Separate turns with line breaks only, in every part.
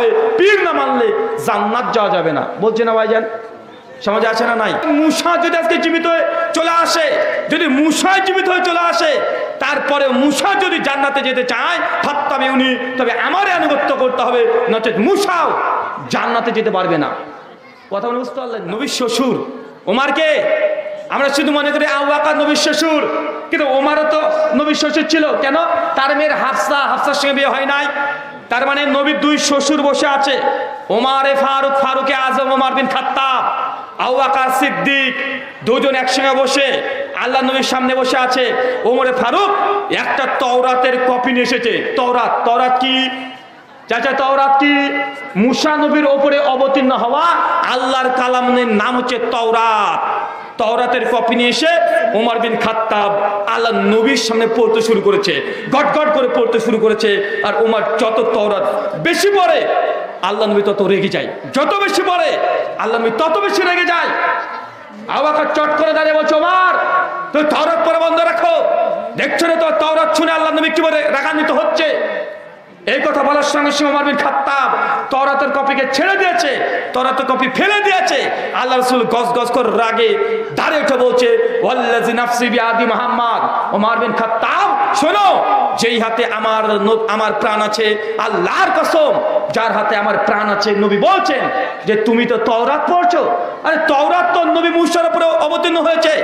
হবে, পীর না মানলে জান্নাত যাওয়া যাবে না। বলছে না ভাইজান, সমাজে আছে না নাই? মুসা যদি আজকে জীবিত হয়ে চলে আসে, যদি মুসা জীবিত হয়ে চলে আসে, তারপরে মুসা যদি জান্নাতে যেতে চায় ফাত্তাবে উনি, তবে আমারই আনুগত্য করতে হবে, নচেত মুসাও জান্নাতে যেতে পারবে না। কথা বলে বুঝতে পারলেন? নবীর শ্বশুর ওমারকে আমরা শুধু মনে করি আউ্বাকা নবীর শ্বশুর, কিন্তু ওমারও তো নবীর শ্বশুর ছিল। কেন? তার মেয়ের হাফসা, হাফসার সঙ্গে বিয়ে হয় নাই। তার মানে নবীর দুই শ্বশুর বসে আছে। ওমারে ফারুক, ফারুকে আজম, ওমার বিন খাত্তাব আউ্বাকা সিদ্দিক, দুজন একসঙ্গে বসে আল্লাহ নবীর সামনে বসে আছে। ওমরে ফারুক একটা তওরাতের কপি নিয়ে এসেছে। তওরাত তওরাত কি? চাচা, তওরাত কি? মুসা নবীর ওপরে অবতীর্ণ হওয়া আল্লাহর কালামের নাম হচ্ছে তওরাত। তওরাতের কপি নিয়ে এসে ওমর বিন খাত্তাব আল্লাহ নবীর সামনে পড়তে শুরু করেছে গট গট করে পড়তে শুরু করেছে আর ওমর যত তওরাত বেশি পড়ে, আল্লাহ নবী তত রেগে যায়। যত বেশি পড়ে, আল্লাহ নবী তত বেশি রেগে যায়। আবাকা চট করে দাঁড়িয়ে বলছো ওমর তুই তওরাত পরে বন্ধ রাখো। দেখছ না তো তওরাত শুনে আল্লাহ নবী কি বলে রাগান্বিত হচ্ছে? এই কথা বলার সঙ্গে সঙ্গে মারবিন খাত্তাব তরাতের কপিকে ছেড়ে দিয়েছে তরাতের কপি ফেলে দিয়েছে। আল্লাহ রসুল গজ গজ করে রাগে দাঁড়িয়ে উঠে বলছে ওয়াল্লাজি নাফসি বিআদি মোহাম্মদ। ও মারবিন খাত্তাব, শোনো যেই হাতে আমার আমার প্রাণ আছে, আল্লাহর কসম, যার হাতে আমার প্রাণ আছে, নবী বলছেন যে তুমি তো তওরাত পড়ছো। আরে তওরাত তো নবী মুসার উপরে অবতীর্ণ হয়েছে।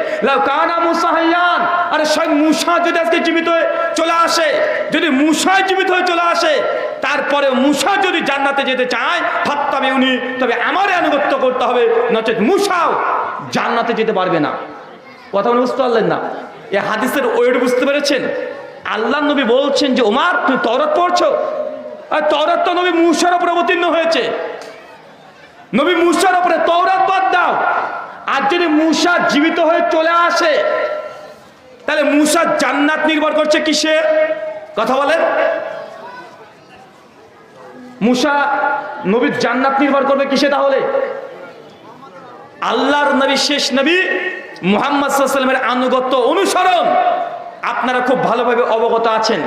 কানা মুসা হাইয়ান। আরে স্বয়ং মুসা যদি আজকে জীবিত হয়ে চলে আসে, যদি মুসা জীবিত হয়ে চলে আসে তারপরে মুসা যদি জান্নাতে যেতে চায় ফাত্তাবে উনি, তবে আমারই আনুগত্য করতে হবে, নচেত মুসাও জান্নাতে যেতে পারবে না। কথা বুঝতে পারলেন না? এই হাদিসের ওয়েট বুঝতে পেরেছেন? আল্লাহ নবী বলছেন যে ওমার তুমি তরত পড়ছো? আর তরত তো নবী মুসার উপরে অবতীর্ণ হয়েছে। নবী মুসার উপরে তওরাত বাদ দাও। আর যদি মুসা জীবিত হয়ে চলে আসে, তাহলে মুসা জান্নাত নির্ভর করছে কিসে? কথা বলেন। মুসা নবীর জান্নাত নির্ভর করবে কিসে তাহলে? আল্লাহর নবী শেষ নবী মুহাম্মদ সাল্লামের আনুগত্য অনুসরণ। আপনারা খুব ভালোভাবে অবগত আছেন।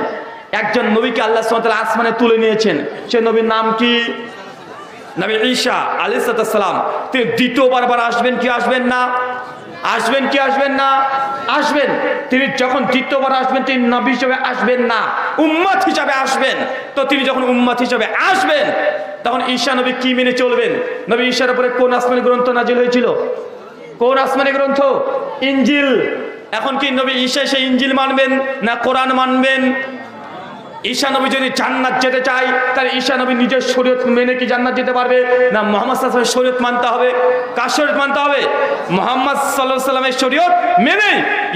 একজন নবীকে আল্লাহ সাল্লাহ আসমানে তুলে নিয়েছেন। সে নবীর নাম কি? নবী ঈশা আলিসালাম তিনি দ্বিতীয়বার বার আসবেন কি আসবেন না? আসবেন কি আসবেন না? আসবেন। তিনি যখন দ্বিতীয়বার আসবেন, তিনি নবী হিসেবে আসবেন না। উম্মত হিসাবে আসবেন। তো তিনি যখন উম্মত হিসাবে আসবেন, তখন ঈশা নবী কি মেনে চলবেন? নবী ঈশার উপরে কোন আসমানি গ্রন্থ নাজিল হয়েছিল? কোন আসমানি গ্রন্থ? ইঞ্জিল এখন কি নবী ঈশা সেই ইঞ্জিল মানবেন না কোরআন মানবেন? ঈশা নবী যদি জান্নাত যেতে চায়, তাহলে ঈশা নবী নিজের শরীয়ত মেনে কি জান্নাত যেতে পারবে? না মোহাম্মদ সাল্লামের শরীয়ত মানতে হবে? কার শরীয়ত মানতে হবে? মোহাম্মদ সাল্লাহ সাল্লামের শরীয়ত মেনে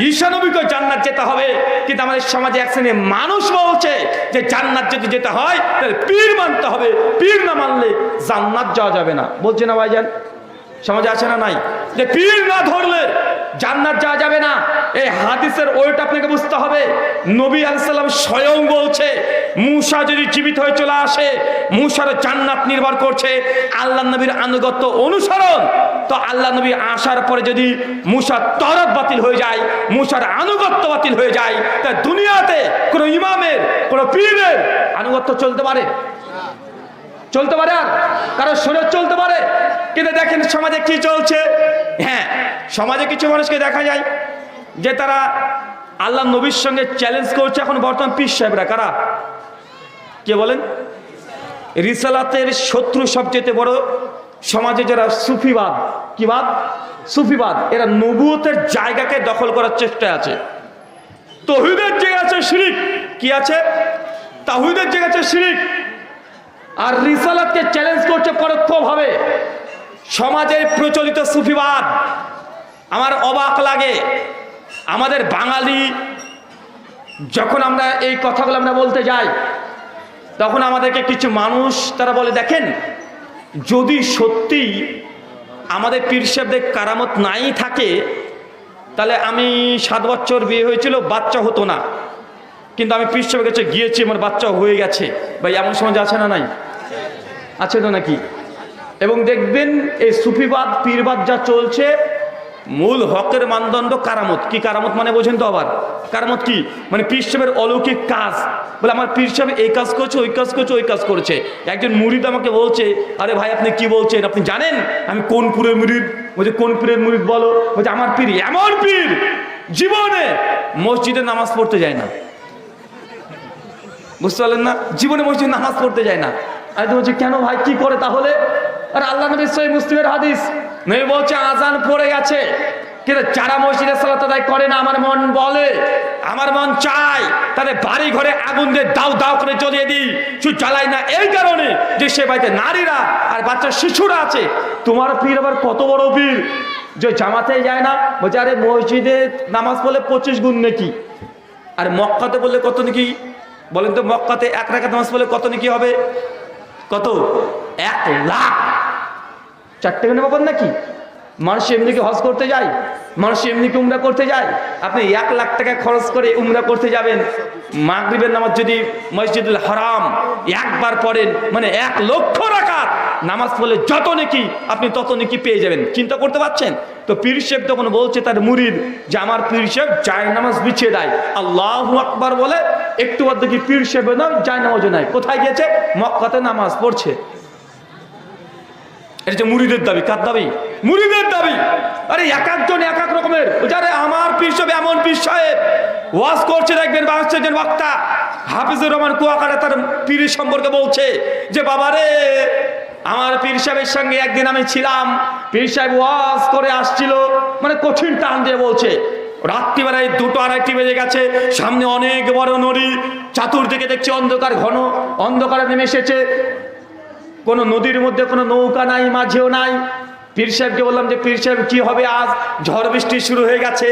ঈশা নবীকে জান্নাত যেতে হবে। কিন্তু আমাদের সমাজে এক শ্রেণির মানুষ বলছে যে জান্নাত যদি যেতে হয়, তাহলে পীর মানতে হবে। পীর না মানলে জান্নাত যাওয়া যাবে না। বলছে না ভাইজান? সমাজে আছে না নাই? যে পীর না ধরলে জান্নাত যাওয়া যাবে না। এই হাদিসের ওইটা আপনাকে বুঝতে হবে। নবী আলাইসাল্লাম স্বয়ং বলছে, মুসা যদি জীবিত হয়ে চলে আসে, মুসার জান্নাত নির্ভর করছে। আল্লাহ নবীর আনুগত্য অনুসরণ। তো আল্লাহ নবী আসার পরে যদি মুসা তরত বাতিল হয়ে যায়, মুসার আনুগত্য বাতিল হয়ে যায়, তা দুনিয়াতে কোনো ইমামের, কোনো পীরের আনুগত্য চলতে পারে? চলতে পারে আর? কারও শরীর চলতে পারে? কিন্তু দেখেন সমাজে কি চলছে? হ্যাঁ সমাজে কিছু মানুষকে দেখা যায় যে তারা আল্লাহ নবীর সঙ্গে চ্যালেঞ্জ করছে এখন বর্তমান পীর সাহেবরা। কারা? কে বলেন? রিসালাতের শত্রু সবচেয়ে বড় সমাজে যারা সুফিবাদ। কি বাদ? সুফিবাদ। এরা নবুয়তের জায়গাকে দখল করার চেষ্টায় আছে। তহিদের জায়গা আছে শিরিক। কি আছে? তাহিদের জায়গা আছে শিরিক। আর রিসালাতকে চ্যালেঞ্জ করছে পরোক্ষভাবে। সমাজের প্রচলিত সুফিবাদ। আমার অবাক লাগে। আমাদের বাঙালি, যখন আমরা এই কথাগুলো আমরা বলতে যাই, তখন আমাদেরকে কিছু মানুষ তারা বলে, দেখেন, যদি সত্যি আমাদের পীর সাহেবদের কারামত নাই থাকে, তাহলে আমি সাত বছর বিয়ে হয়েছিল, বাচ্চা হতো না। কিন্তু আমি সাহেবের কাছে গিয়েছি, আমার বাচ্চা হয়ে গেছে। ভাই, এমন সমাজ আছে না নাই? আছে তো নাকি? এবং দেখবেন এই সুফিবাদ, পীরবাদ যা চলছে, মূল হকের মানদণ্ড কারামত। কি কারামত মানে বোঝেন তো আবার? কারামত কি? মানে পীর অলৌকিক কাজ। বলে, আমার পীর সাহেব এই কাজ করছে, ওই কাজ করছে, ওই কাজ করছে। একজন মুরিদ আমাকে বলছে, আরে ভাই, আপনি কি বলছেন? আপনি জানেন? আমি কোন পুরের মুরিদ? বলছে, কোন পীরের মুরিদ বলো? বলছে, আমার পীর, এমন পীর, জীবনে মসজিদে নামাজ পড়তে যায় না। বুঝতে পারলেন না? জীবনে মসজিদ নামাজ পড়তে যায় না। আমি তো বলছি, কেন ভাই, কি করে তাহলে? আর আল্লাহ নবী সহি মুসলিমের হাদিস। নবী বলছে, আজান পড়ে গেছে। কিন্তু যারা মসজিদে সালাত আদায় করে না, আমার মন বলে, আমার মন চায়, তাদের বাড়ি ঘরে আগুন দিয়ে দাও দাও করে জ্বলিয়ে দিই। শুধু জ্বালাই না, এই কারণে যে সে বাড়িতে নারীরা আর বাচ্চা শিশুরা আছে, তোমার পীর আবার কত বড় পীর? যে জামাতে যায় না, বলছে, আরে মসজিদে নামাজ পড়লে পঁচিশ গুণ নাকি। আর মক্কাতে বললে কত নাকি? বলেন তো মক্কাতে এক রাখা নামাজ পড়লে কত নাকি হবে? কত? এক লাখ। চারটে পাবেন নাকি? মানুষ এমনি কি হজ করতে যায়? মানুষ এমনি কি উমরা করতে যায়? আপনি এক লাখ টাকা খরচ করে উমরা করতে যাবেন। মাগরিবের নামাজ যদি মসজিদুল হারাম একবার পড়েন মানে এক লক্ষ রাকাত নামাজ পড়লে যত নাকি আপনি তত নাকি পেয়ে যাবেন। চিন্তা করতে পারছেন? তো পীর শেখ তখন বলছে তার মুরিদ যে আমার পীর শেখ যায় নামাজ বিছিয়ে দেয়। আল্লাহ আকবার বলে, একটু অর্ধ কি পীর শেখ নয় যায় নামাজও নাই। কোথায় গিয়েছে? মক্কাতে নামাজ পড়ছে। এটা যে মুড়িদের দাবি, কার দাবি? মুড়িদের দাবি। আরে এক একজন এক এক রকমের। যারে আমার পীর সাহেব, এমন পীর সাহেব। ওয়াজ করছে, দেখবেন বাংলাদেশের একজন বক্তা। হাফিজুর রহমান কুয়াকাটা তার পীরের সম্পর্কে বলছে যে, বাবারে, আমার পীর সাহেবের সঙ্গে একদিন আমি ছিলাম। পীর সাহেব ওয়াজ করে আসছিল। মানে কঠিন টান দিয়ে বলছে। রাত্রিবেলায় দুটো আড়াইটি বেজে গেছে। সামনে অনেক বড় নদী। চাতুর্দিকে দেখছি অন্ধকার ঘন। অন্ধকারে নেমে এসেছে। কোনো নদীর মধ্যে কোনো নৌকা নাই, মাঝেও নাই। পীর সাহেবকে বললাম যে, পীর সাহেব, কি হবে আজ? ঝড় বৃষ্টি শুরু হয়ে গেছে,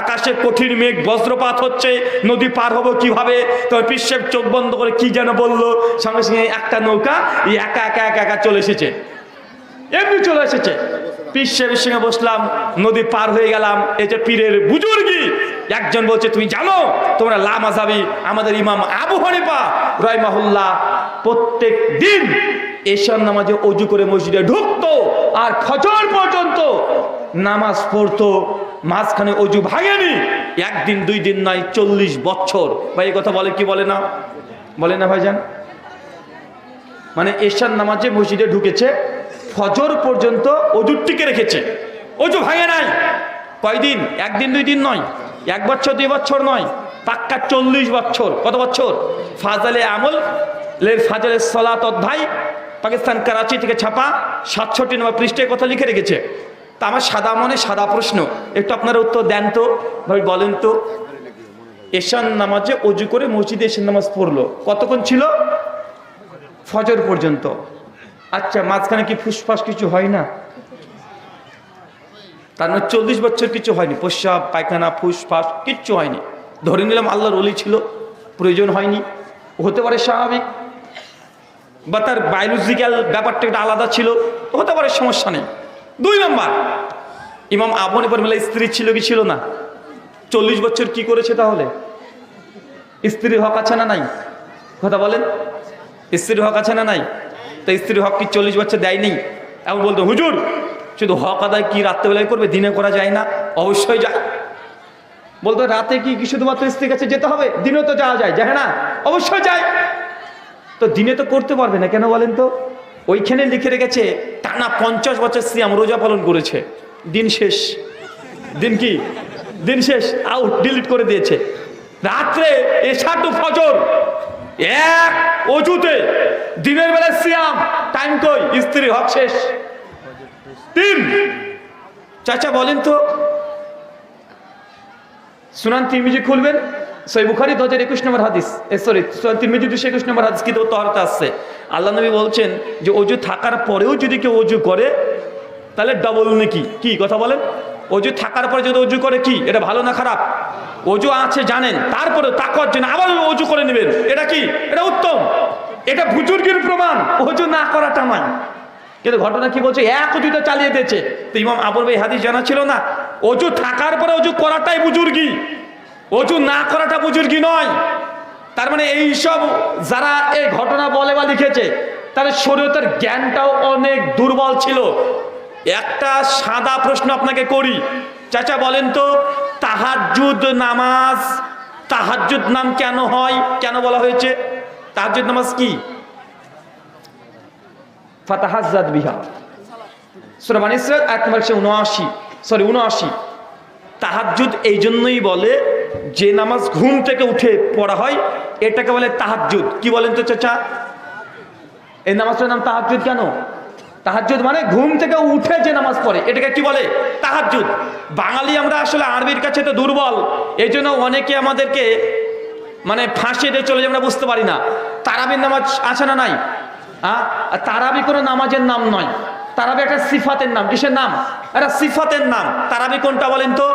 আকাশে কঠিন মেঘ, বজ্রপাত হচ্ছে, নদী পার হব কীভাবে? তো পীর সাহেব চোখ বন্ধ করে কি যেন বলল, সঙ্গে সঙ্গে একটা নৌকা একা একা একা একা চলে এসেছে। এমনি চলে এসেছে। পীর সাহেবের সঙ্গে বসলাম, নদী পার হয়ে গেলাম। এই যে পীরের বুজুর্গি, একজন বলছে, তুমি জানো, তোমরা লামা যাবি আমাদের ইমাম আবু হানিফা রয়মাহুল্লাহ প্রত্যেক দিন এশার নামাজে অজু করে মসজিদে ঢুকতো আর ফজর পর্যন্ত নামাজ পড়তো, মাঝখানে অজু ভাঙেনি। একদিন, দুই দিন নয়, চল্লিশ বছর। ভাই, এই কথা বলে কি বলে না? বলে না ভাইজান? মানে এশার নামাজে মসজিদে ঢুকেছে, ফজর পর্যন্ত অজু টিকে রেখেছে। অজু ভাঙে নাই। কয়দিন? একদিন, দুই দিন নয়। এক বছর, দুই বছর নয়। পাক্কা চল্লিশ বছর। কত বছর? ফাজালে আমল ফাজালে সলাত অধ্যায় পাকিস্তান করাচি থেকে ছাপা সাতষট্টি নম্বর পৃষ্ঠে কথা লিখে রেখেছে। তা আমার সাদা মনে সাদা প্রশ্ন। একটু আপনারা উত্তর দেন তো, ভাই বলেন তো। এশান নামাজে অজু করে মসজিদে এশান নামাজ পড়ল। কতক্ষণ ছিল? ফজর পর্যন্ত। আচ্ছা মাঝখানে কি ফুসফাস কিছু হয় না? তার মানে চল্লিশ বছর কিছু হয়নি। প্রস্রাব, পায়খানা, ফুসফাস কিচ্ছু হয়নি। ধরে নিলাম আল্লাহর অলি ছিল, প্রয়োজন হয়নি। হতে পারে স্বাভাবিক। বা তার বায়োলজিক্যাল ব্যাপারটা একটা আলাদা ছিল, হতে পারে সমস্যা নেই। দুই নম্বর, ইমাম আবনি পরিমালা স্ত্রী ছিল কি ছিল না? চল্লিশ বছর কি করেছে তাহলে? স্ত্রীর হক আছে না নাই? কথা বলেন, স্ত্রীর হক আছে না নাই? তা স্ত্রীর হক কি চল্লিশ বছর দেয়নি? এমন বলতো, হুজুর, শুধু হক আদায় কি রাত্রেবেলায় করবে? দিনে করা যায় না? অবশ্যই যায়। বলতো, রাতে কি কি শুধুমাত্র স্ত্রীর কাছে যেতে হবে? দিনে তো যাওয়া যায় যায় না? অবশ্যই যায়। তো দিনে তো করতে পারবে না, কেন বলেন তো? ওইখানে লিখে রেখেছে, টানা পঞ্চাশ বছর সিয়াম রোজা পালন করেছে। দিন শেষ। দিন কি? দিন শেষ। আউট ডিলিট করে দিয়েছে। রাত্রে এসা টু ফজর, এক অজুতে দিনের বেলা সিয়াম টাইম কই? স্ত্রী, হক শেষ। তিন, চাচা বলেন তো, সুনান তিরমিজি খুলবেন? সই বুখারি দু হাজার একুশ নম্বর হাদিস। সরি তিরমিজি দুশো একুশ নম্বর হাদিস কিন্তু তহরতে আসছে আল্লাহ নবী বলছেন যে অজু থাকার পরেও যদি কেউ অজু করে, তাহলে ডবল নাকি। কি কথা বলেন? অজু থাকার পরে যদি অজু করে কি? এটা ভালো না খারাপ? অজু আছে জানেন তারপরে তাকওয়ার জন্য আবার অজু করে নেবেন। এটা কি? এটা উত্তম। এটা বুজুর্গের প্রমাণ, অজু না করাটা নয়। কিন্তু ঘটনা কি বলছে? এক অজুতে চালিয়ে দিয়েছে। তো ইমাম আবুল ভাই হাদিস জানা ছিল না, অজু থাকার পরে অজু করাটাই বুজুর্গি। অজু না করাটা বুজুর্গি নয়। তার মানে এই সব যারা এই ঘটনা বলে বা লিখেছে তাদের শরীয়তের জ্ঞানটাও অনেক দুর্বল ছিল। একটা সাদা প্রশ্ন আপনাকে করি। চাচা, বলেন তো, তাহাজ্জুদ নামাজ, তাহাজ্জুদ নাম কেন হয়? কেন বলা হয়েছে? তাহাজ্জুদ নামাজ কি? ফাতাহাজ্জাদ বিহা। সূরা বানী ইসরাঈল আয়াত নম্বর 79 সরি 79 তাহাজ্জুদ এই জন্যই বলে যে নামাজ ঘুম থেকে উঠে পড়া হয়, এটাকে বলে তাহাজ্জুদ। কি বলেন তো চাচা? এই নামাজটার নাম তাহাজ্জুদ কেন? তাহাজ্জুদ মানে ঘুম থেকে উঠে যে নামাজ পড়ে, এটাকে কি বলে? তাহাজ্জুদ। বাঙালি আমরা আসলে আরবির কাছে তো দুর্বল এই জন্য অনেকে আমাদেরকে মানে ফাঁসি দিয়ে চলে যায়, আমরা বুঝতে পারি না। তারাবির নামাজ আছে না নাই? হ্যাঁ তারাবি কোনো নামাজের নাম নয়। তারাবি একটা সিফাতের নাম। কিসের নাম? একটা সিফাতের নাম। তারাবি কোনটা বলেন তো?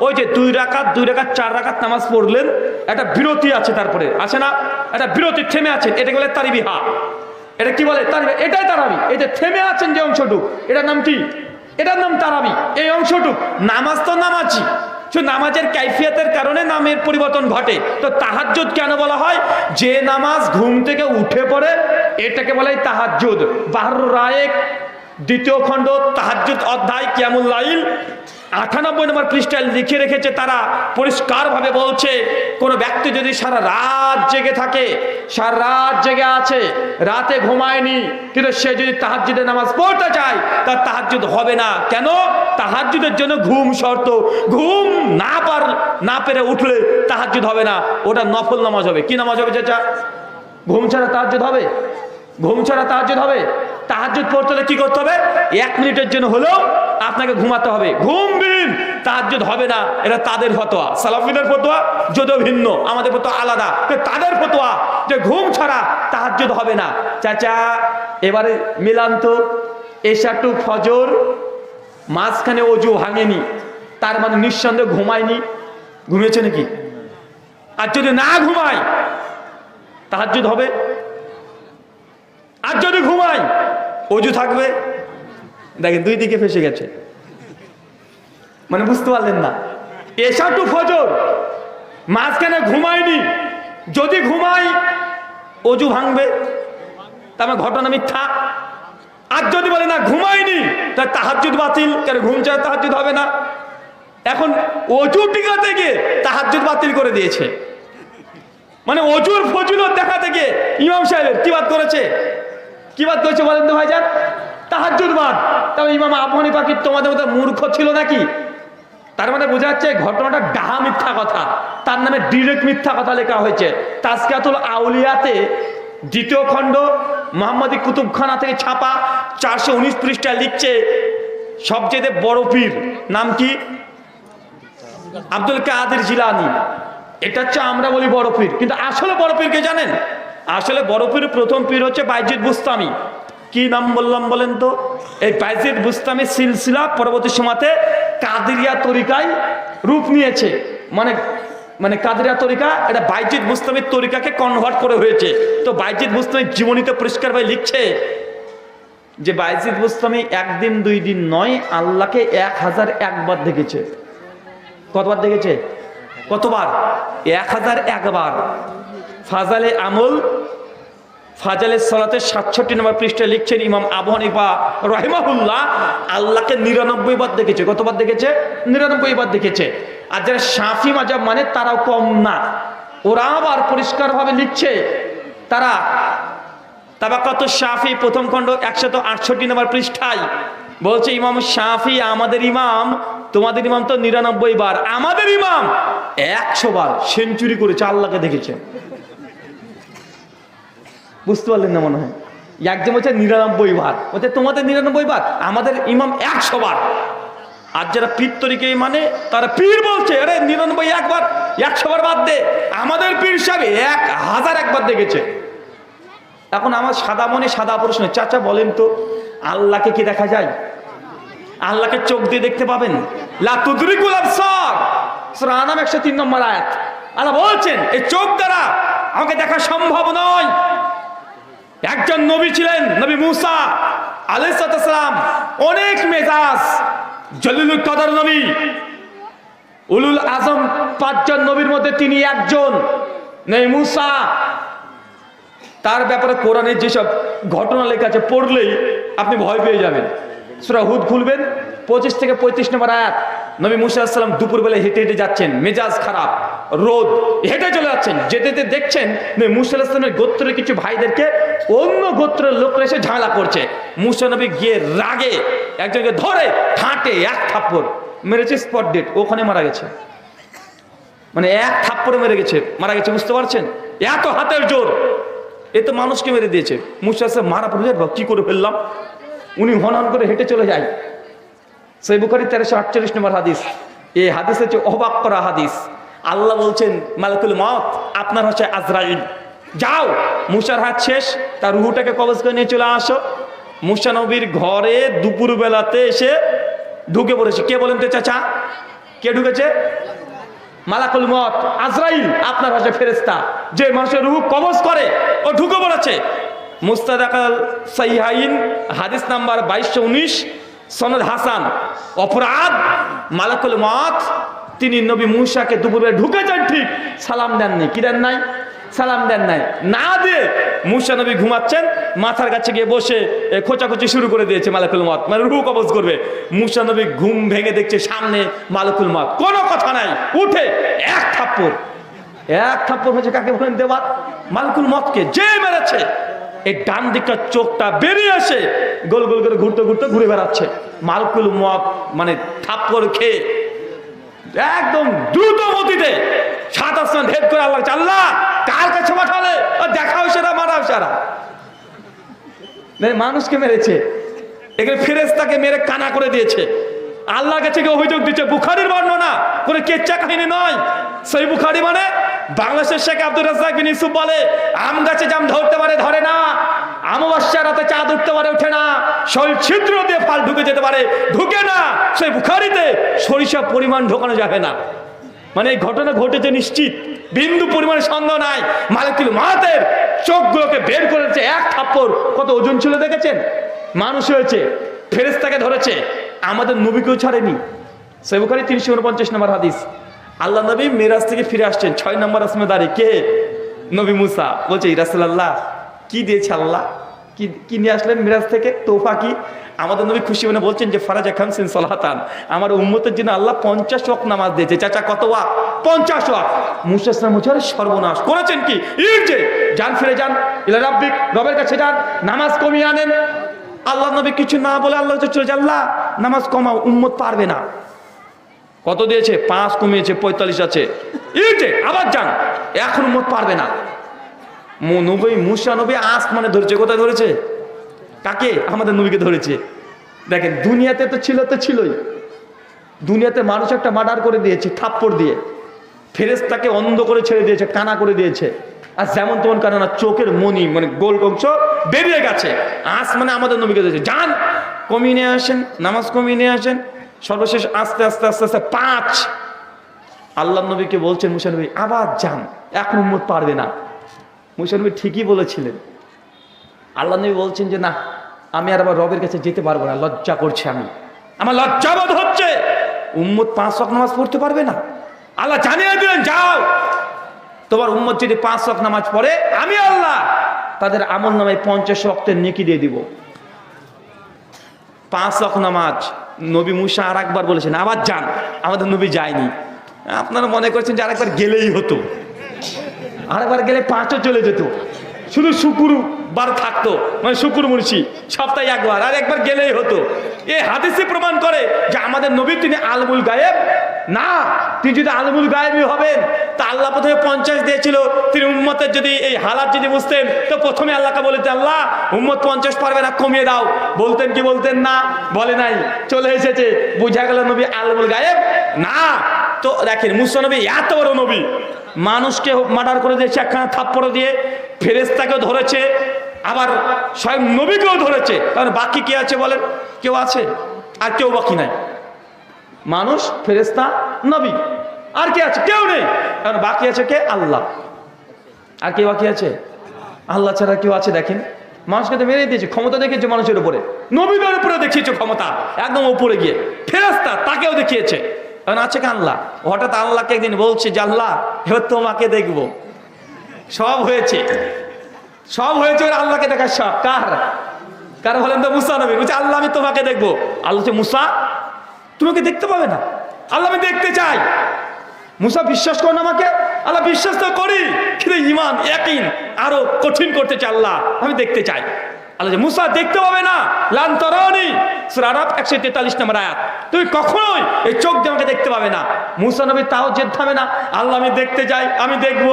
ওই যে দুই রাকাত দুই রাকাত, চার রাকাত নামাজ পড়লেন, একটা বিরতি আছে তারপরে। আছে না? একটা বিরতি, থেমে আছে এটাকে বলে তারিবিহা। এটা কি বলে? তারাবি এটাই তারাবি। এই যে থেমে আছেন যে অংশটুক, এটার নাম কি? এটার নাম তারাবি। এই অংশটুক। নামাজ তো নামাজি নামাজের কাইফিয়াতের কারণে নামের পরিবর্তন ঘটে। তো তাহাজ্জুদ কেন বলা হয়? যে নামাজ ঘুম থেকে উঠে পড়ে, এটাকে বলে তাহাজ্জুদ। বাহর রায়েক দ্বিতীয় খণ্ড, তাহাজ্জুদ অধ্যায়, কিয়ামুল লাইল। আটানব্বই নম্বর পৃষ্ঠায় লিখে রেখেছে তারা, পরিষ্কারভাবে বলছে, কোনো ব্যক্তি যদি সারা রাত জেগে থাকে, সারা রাত জেগে আছে, রাতে ঘুমায়নি, কিন্তু সে যদি তাহাজ্জুদের নামাজ পড়তে চায়, তার তাহাজ্জুদ হবে না। কেন? তাহাজ্জুদের জন্য ঘুম শর্ত। ঘুম না পার, না পেরে উঠলে তাহাজ্জুদ হবে না। ওটা নফল নামাজ হবে। কি নামাজ হবে চাচা? ঘুম ছাড়া তাহাজ্জুদ হবে? ঘুম ছাড়া তাহাজ্জুদ হবে? তাহাজ্জুদ পড়তে হলে কি করতে হবে? এক মিনিটের জন্য হলেও আপনাকে ঘুমাতে হবে। ঘুম ঘুমবিহীন তাহাজ্জুদ হবে না, এটা তাদের ফতোয়া। সালাফিদের ফতোয়া যদিও ভিন্ন, আমাদের ফতোয়া আলাদা। তাদের ফতোয়া যে ঘুম ছাড়া তাহাজ্জুদ হবে না। চাচা, এবারে মিলান তো এসা টু ফজর, মাঝখানে অজু ভাঙেনি, তার মানে নিঃসন্দেহে ঘুমায়নি। ঘুমিয়েছে নাকি? আর যদি না ঘুমায়, তাহাজ্জুদ হবে? আর যদি ঘুমাই, অজু থাকবে? দেখেন, দুই দিকে ফেসে গেছে। মানে বুঝতে পারলেন না। এসা টু ফজর, মাঝখানে ঘুমায়নি। যদি ঘুমাই, অজু ভাঙবে। তার মানে ঘটনা মিথ্যা। আর যদি বলে না, ঘুমায়নি তা তাহাজ্জুদ বাতিল। কেন ঘুম ছাড়া তাহাজ্জুদ হবে না? এখন অজু টিকাতে গিয়ে তাহাজ্জুদ বাতিল করে দিয়েছে। মানে অজুর ফজিলত দেখা থেকে ইমাম সাহেবের কি বাদ করেছে। কি বাদ করেছে বলেন তো ভাইজান? তাহাজ্জুদ বাদ। তবে ইমাম হানিফা কি তোমাদের মতো মূর্খ ছিল নাকি? তার মানে বোঝা যাচ্ছে ঘটনাটা ডাহা মিথ্যা কথা। তার নামে ডিরেক্ট মিথ্যা কথা লেখা হয়েছে। তাজকাতুল আউলিয়াতে দ্বিতীয় খণ্ড মোহাম্মদী কুতুবখানা থেকে ছাপা চারশো উনিশ পৃষ্ঠায় লিখছে, সবচেয়ে বড় পীর নাম কি? আব্দুল কাদের জিলানি। এটা হচ্ছে আমরা বলি বড় পীর। কিন্তু আসলে বড় পীরকে জানেন? আসলে বড় পীর প্রথম পীর হচ্ছে বাইজিদ বুস্তামি। কি নাম বললাম বলেন তো? এই বাইজিদ বুস্তামি সিলসিলা পরবর্তী সময়তে কাদিরিয়া তরিকায় রূপ নিয়েছে। মানে মানে কাদেরিয়া তরিকা, এটা বাইজিদ বুস্তামির তরিকাকে কনভার্ট করে হয়েছে। তো বাইজিদ বুস্তামির জীবনীতে পরিষ্কারভাবে লিখছে যে বাইজিদ বুস্তামি একদিন, দুই দিন নয়, আল্লাহকে এক হাজার একবার দেখেছে। কতবার দেখেছে? কতবার? এক হাজার একবার। ফাজালে আমল, ফাজালে সলাতে সাতষট্টি নম্বর পৃষ্ঠায় লিখছেন ইমাম আবু হানিফা রহিমাহুল্লাহ। আল্লাহকে নিরানব্বই বার দেখেছে। কতবার দেখেছে? নিরানব্বই বার দেখেছে। আর যারা সাফি মাজাব মানে তারাও কম না। ওরা আবার পরিষ্কারভাবে লিখছে। তারা তাবাকাত শাফি প্রথম খণ্ড একশত আটষট্টি নম্বর পৃষ্ঠায় বলছে, ইমাম শাফি আমাদের ইমাম, তোমাদের ইমাম তো নিরানব্বই বার। আমাদের ইমাম একশো বার সেঞ্চুরি করেছে, আল্লাহকে দেখেছে। বুঝতে পারলেন না মনে হয়। একজন বলছে, নিরানব্বই বার। বলছে, তোমাদের নিরানব্বই বার? আমাদের ইমাম একশো বার। আর যারা পীর তরিকে মানে তারা পীর বলছে, আরে, নিরানব্বই একবার একশো বার বাদ দে। আমাদের পীর সাহেব এক হাজার একবার দেখেছে। এখন আমার সাদা মনে সাদা প্রশ্ন, চাচা, বলেন তো, আল্লাহকে কি দেখা যায়? আল্লাহকে চোখ দিয়ে দেখতে পাবেন? আবসার। সূরা আনাম 103 নম্বর আয়াত। আল্লাহ বলছেন, এই চোখ দ্বারা আমাকে দেখা সম্ভব নয়। একজন নবী ছিলেন, নবী মুসা আলাইহিস সালাম অনেক মেজাজ, জলিলুল কদর নবী। উলুল আজম পাঁচজন নবীর মধ্যে তিনি একজন। নবী মুসা, তার ব্যাপারে কোরআনের যেসব ঘটনা লেখা আছে, পড়লেই আপনি ভয় পেয়ে যাবেন। সুরা হুদ খুলবেন, পঁচিশ থেকে পঁয়ত্রিশ নম্বর আয়াত। নবী মুসা আসসালাম দুপুরবেলা হেঁটে হেঁটে যাচ্ছেন, মেজাজ খারাপ, রোদ, হেঁটে চলে যাচ্ছেন, যেতে যেতে দেখছেন নবী মুসা আসলামের গোত্রের কিছু ভাইদেরকে অন্য গোত্রের লোকরা এসে ঝামেলা করছে। মুসা নবী গিয়ে রাগে একজনকে ধরে ঠাঁটে এক থাপ্পড় মেরেছে স্পট ডেট ওখানে মারা গেছে। মানে এক থাপ্পড়ে মেরে গেছে, মারা গেছে, বুঝতে পারছেন? এত হাতের জোর, এ তো মানুষকে মেরে দিয়েছে। মুসা সাহেব মারা পড়ে কি করে ফেললাম? উনি হন হন করে হেঁটে চলে যায়। সেই তেরোশো আটচল্লিশ নম্বর হাদিস। এই হাদিস হচ্ছে অবাক করা হাদিস। আল্লাহ বলছেন, মালাকুল মত আপনার হচ্ছে আজরাইল। যাও, মুসার হাত শেষ, তার রুহুটাকে কবজ করে নিয়ে চলে আসো। মুসা নবীর ঘরে দুপুর বেলাতে এসে ঢুকে পড়েছে। কে বলেন তো চাচা? কে ঢুকেছে? মালাকুল মত আজরাইল, আপনার হচ্ছে ফেরেস্তা যে মানুষের রুহু কবজ করে, ও ঢুকে পড়েছে। মুস্তাদাকাল সাইহাইন, হাদিস নাম্বার বাইশশো উনিশ সনদ হাসান, অপরাধ, মালাকুল মত তিনি নবী মুসাকে দুপুরে ঢুকেছেন ঠিক, সালাম দেননি, কি দেন নাই? সালাম দেন নাই। না দিয়ে মুসা নবী ঘুমাচ্ছেন, মাথার কাছে গিয়ে বসে খোঁচাখুচি শুরু করে দিয়েছে মালাকুল মত মানে রুহ কবজ করবে। মুসা নবী ঘুম ভেঙে দেখছে সামনে মালাকুল মত কোনো কথা নাই, উঠে এক থাপ্পড়। এক থাপ্পড় হয়েছে কাকে বলেন দেওয়া মালকুল মতকে যে মেরেছে। এই ডান দিকটা চোখটা বেরিয়ে আসে গোল গোল করে ঘুরতে ঘুরতে ঘুরে বেড়াচ্ছে। মালকুল মত মানে থাপ্পড় খেয়ে একদম দ্রুত গতিতে সাত আসমান ভেদ করে আল্লাহ আল্লাহ, কার কাছে পাঠালে? দেখাও সেরা, মারাও সেরা। মানে মানুষকে মেরেছে। এখানে ফেরেস্তাকে মেরে কানা করে দিয়েছে। আল্লাহ কাছে অভিযোগ দিচ্ছে, বুখারির বর্ণনা, কোনো কেচ্চা কাহিনী নয়। সেই বুখারি মানে বাংলাদেশের শেখ আব্দুল রাজাক বিন ইউসুফ বলে, আম গাছে জাম ধরতে পারে, ধরে না। আমাবস্যা রাতে চাঁদ উঠতে পারে, ওঠে না। শৈল ছিদ্র দিয়ে ফাল ঢুকে যেতে পারে, ঢুকে না। সেই বুখারিতে সরিষা পরিমাণ ঢোকানো যাবে না। মানে এই ঘটনা ঘটেছে নিশ্চিত। বিন্দু পরিমাণে সন্দেহ নাই। মালিকুল মাহাতের চোখগুলোকে বের করেছে, এক থাপ্পড়। কত ওজন ছিল দেখেছেন? মানুষ হয়েছে ফেরেস্তাকে ধরেছে। আমাদের নবীকেও ছাড়েনি। সেবুখারি তিনশো উনপঞ্চাশ নম্বর হাদিস। আল্লাহ নবী মেরাজ থেকে ফিরে আসছেন। ছয় নম্বর আসমে দাঁড়িয়ে কে? নবী মুসা। বলছে ইরাসুল্লাহ কি দিয়েছে আল্লাহ? কি কি নিয়ে আসলেন মিরাজ থেকে? তোফা কি? আমাদের নবী খুশি মনে বলছেন যে, ফারাজা খামসিন সলাহাতান আমার উম্মতের জন্য আল্লাহ পঞ্চাশ ওয়াক নামাজ দিয়েছে। চাচা, কত ওয়াক পঞ্চাশ ওয়াক মুসা ইসলাম সর্বনাশ। করেছেন কি? ইর যে, যান, ফিরে যান। ইলা রাব্বিক, রবের কাছে যান। নামাজ কমিয়ে আনেন। আল্লাহ নবী কিছু না বলে আল্লাহ চলে আল্লাহ, নামাজ কমাও, উম্মত পারবে না। কত দিয়েছে? পাঁচ কমিয়েছে, পঁয়তাল্লিশ আছে। যে আবার যান। এখন উম্মত পারবে না। নবী মুসা নবী আসমানে ধরেছে, কোথায় ধরেছে? কাকে? আমাদের নবীকে ধরেছে। দেখেন, দুনিয়াতে তো ছিল, তো ছিলই। দুনিয়াতে মানুষ একটা মার্ডার করে দিয়েছে, থাপ্পড় দিয়ে। ফেরেস্তাকে অন্ধ করে ছেড়ে দিয়েছে, কানা করে দিয়েছে। আর যেমন তেমন কারণ চোখের মনি মানে গোল অংশ বেরিয়ে গেছে। আস মানে আমাদের নবীকে দিয়েছে যান, কমিয়ে নিয়ে আসেন, নামাজ কমিয়ে নিয়ে আসেন। সর্বশেষ আস্তে আস্তে আস্তে আস্তে পাঁচ। আল্লাহ নবীকে বলছেন, মুসা নবী, আবার যান। এখন উম্মত পারবে না। মুসা নবী ঠিকই বলেছিলেন। আল্লাহ নবী বলছেন যে, না, আমি আর আবার রবের কাছে যেতে পারব না। লজ্জা করছে আমি। আমার লজ্জাবোধ হচ্ছে। উম্মত পাঁচ ওয়াক্ত নামাজ পড়তে পারবে না। আল্লাহ জানিয়ে দিলেন, যাও। তোমার উম্মত যদি পাঁচ ওয়াক্ত নামাজ পড়ে, আমি আল্লাহ তাদের আমল নামায় পঞ্চাশ ওয়াক্তের নেকি দিয়ে দিব। পাঁচ ওয়াক্ত নামাজ নবী মুসা আর একবার বলেছেন, আবার যান, আমাদের নবী যায়নি। আপনারা মনে করছেন যে আরেকবার গেলেই হতো। আরেকবার গেলে পাঁচও চলে যেত। শুধু শুক্রবার থাকতো মানে শুকুর মুন্সি, সপ্তাহে একবার, আর একবার গেলেই হতো। এই হাদিসে প্রমাণ করে যে আমাদের নবী তিনি আলমুল গায়েব। না, তিনি যদি আলমুল গায়েবই হবেন, তা আল্লাহ প্রথমে পঞ্চাশ দিয়েছিল, তিনি উম্মতের যদি এই হালাত যদি বুঝতেন, তো প্রথমে আল্লাহকে বলেছেন আল্লাহ, উম্মত পঞ্চাশ পারবে না, কমিয়ে দাও। বলতেন কি বলতেন না? বলে নাই, চলে এসেছে, বুঝা গেল নবী আলমুল গায়েব। না তো দেখেন, মুসা নবী এত বড় নবী। মানুষকে মার্ডার করে দিয়েছে, একখানা থাপ্পড় দিয়ে। ফেরেস্তাকেও ধরেছে, আবার স্বয়ং নবীকেও ধরেছে। কারণ বাকি কে আছে বলেন? কেউ আছে? আর কেউ বাকি নাই। মানুষ ফেরেস্তা নবী। আর কে আছে? কেউ নেই। কারণ বাকি আছে কে? আল্লাহ। আর কে বাকি আছে? আল্লাহ ছাড়া কেউ আছে, দেখেন। মানুষকে তো মেরে দিয়েছে, ক্ষমতা দেখিয়েছে মানুষের উপরে। নবীদের উপরে দেখিয়েছে ক্ষমতা, একদম উপরে গিয়ে। ফেরেস্তা তাকেও দেখিয়েছে। কারণ আছে কে আল্লাহ? হঠাৎ আল্লাহকে একদিন বলছে আল্লাহ, এবার তোমাকে দেখব। সব হয়েছে। সব হয়েছে আল্লাহকে দেখার সব। কার? কার বলেন তো মুসা নবী? বলছে, আল্লাহ, আমি তোমাকে দেখব। আল্লাহ মুসা তোমাকে দেখতে পাবে না। আল্লাহ, আমি দেখতে চাই। মুসা বিশ্বাস করো না আমাকে? আল্লাহ, বিশ্বাস তো করি। কিন্তু ইমান একই আরও কঠিন করতে চাই আল্লাহ। আমি দেখতে চাই। আল্লাহ মুসা দেখতে পাবে না। লান তরনি আরব একশো তেতাল্লিশ নম্বর আয়াত। তুমি কখনোই এই চোখ দিয়ে আমাকে দেখতে পাবে না। মুসা নবী তাও জেদ থামে না। আল্লাহ, আমি দেখতে চাই আমি দেখব।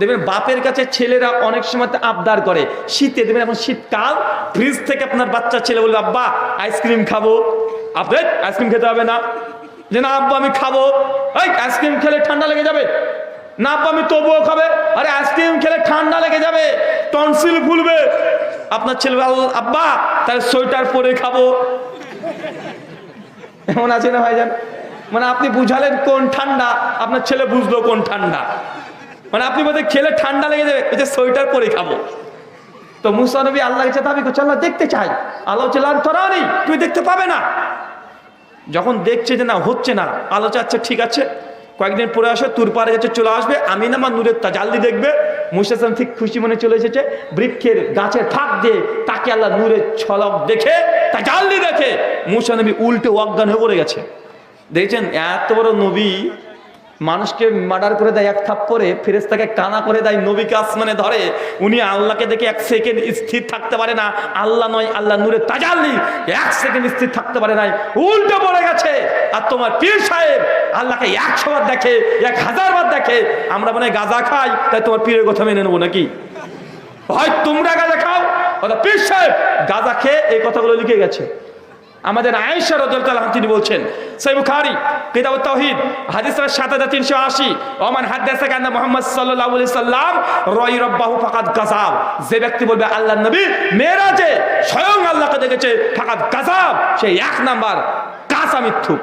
দেখবেন বাপের কাছে ছেলেরা অনেক সময় আবদার করে। শীতে দেখবেন এখন শীতকাল ফ্রিজ থেকে আপনার বাচ্চা ছেলে বলবে, আব্বা আইসক্রিম খাব। আপনার আইসক্রিম খেতে হবে না। যে, না, আব্বা, আমি খাব। এই আইসক্রিম খেলে ঠান্ডা লেগে যাবে। না, আব্বা, আমি তবুও খাবে। আরে আইসক্রিম খেলে ঠান্ডা লেগে যাবে। টনসিল ফুলবে। আপনার ছেলে আব্বা তাহলে সোয়েটার পরে খাব। এমন আছে না ভাইজান? মানে আপনি বুঝালেন কোন ঠান্ডা, আপনার ছেলে বুঝলো কোন ঠান্ডা। মানে আপনি বলতে খেলে ঠান্ডা লেগে যাবে, এই যে সোয়েটার পরে খাব। তো মুসা নবী আল্লাহ কাছে দাবি করছে, আল্লাহ, দেখতে চাই। আল্লাহ হচ্ছে তোরাও নেই, তুমি দেখতে পাবে না। যখন দেখছে যে না, হচ্ছে না আলো চাচ্ছে ঠিক আছে। কয়েকদিন পরে আসে, তুর পারে চলে আসবে। আমি না আমার নূরের তাজাল্লি দেখবে। মুসাম ঠিক খুশি মনে চলে এসেছে। বৃক্ষের গাছের ফাঁক দিয়ে তাকে আল্লাহ নূরের ছলক দেখে, তাজাল্লি দেখে মুসা নবী উল্টে অজ্ঞান হয়ে পড়ে গেছে। দেখছেন? এত বড় নবী মানুষকে মার্ডার করে দেয় এক থাপ্পরে ফেরেস্তাকে টানা করে দেয়, নবীকে আসমানে ধরে। উনি আল্লাহকে দেখে এক সেকেন্ড স্থির থাকতে পারে না। আল্লাহ নয়, আল্লাহ নূরে তাজাল্লি। এক সেকেন্ড স্থির থাকতে পারে নাই। উল্টো পড়ে গেছে। আর তোমার পীর সাহেব আল্লাহকে একশো বার দেখে, এক হাজার বার দেখে, আমরা মানে গাঁজা খাই, তাই তোমার পীরের কথা মেনে নেব নাকি? হয় তোমরা গাঁজা খাও, অথবা পীর সাহেব গাঁজা খেয়ে এই কথাগুলো লিখে গেছে। আমাদের আয়েশা রাদিয়াল্লাহু তিনি বলছেন, সহিহ বুখারী কিতাব তাওহীদ, হাদিস নম্বর 7380 ওমান হাদাসা কান্না মুহাম্মদ আলাইহি সাল্লাম রাই রাব্বাহু ফাকাদ গাযাব। যে ব্যক্তি বলবে, আল্লাহর নবী মেরাজে স্বয়ং আল্লাহকে দেখেছে, ফাকাদ গাযাব। সে এক নাম্বার কাঁচা মিথ্যুক।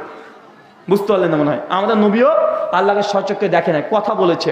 বুঝতে পারলেন না মনে হয়? আমাদের নবীও আল্লাহকে সচক্ষে দেখে নাই, কথা বলেছে।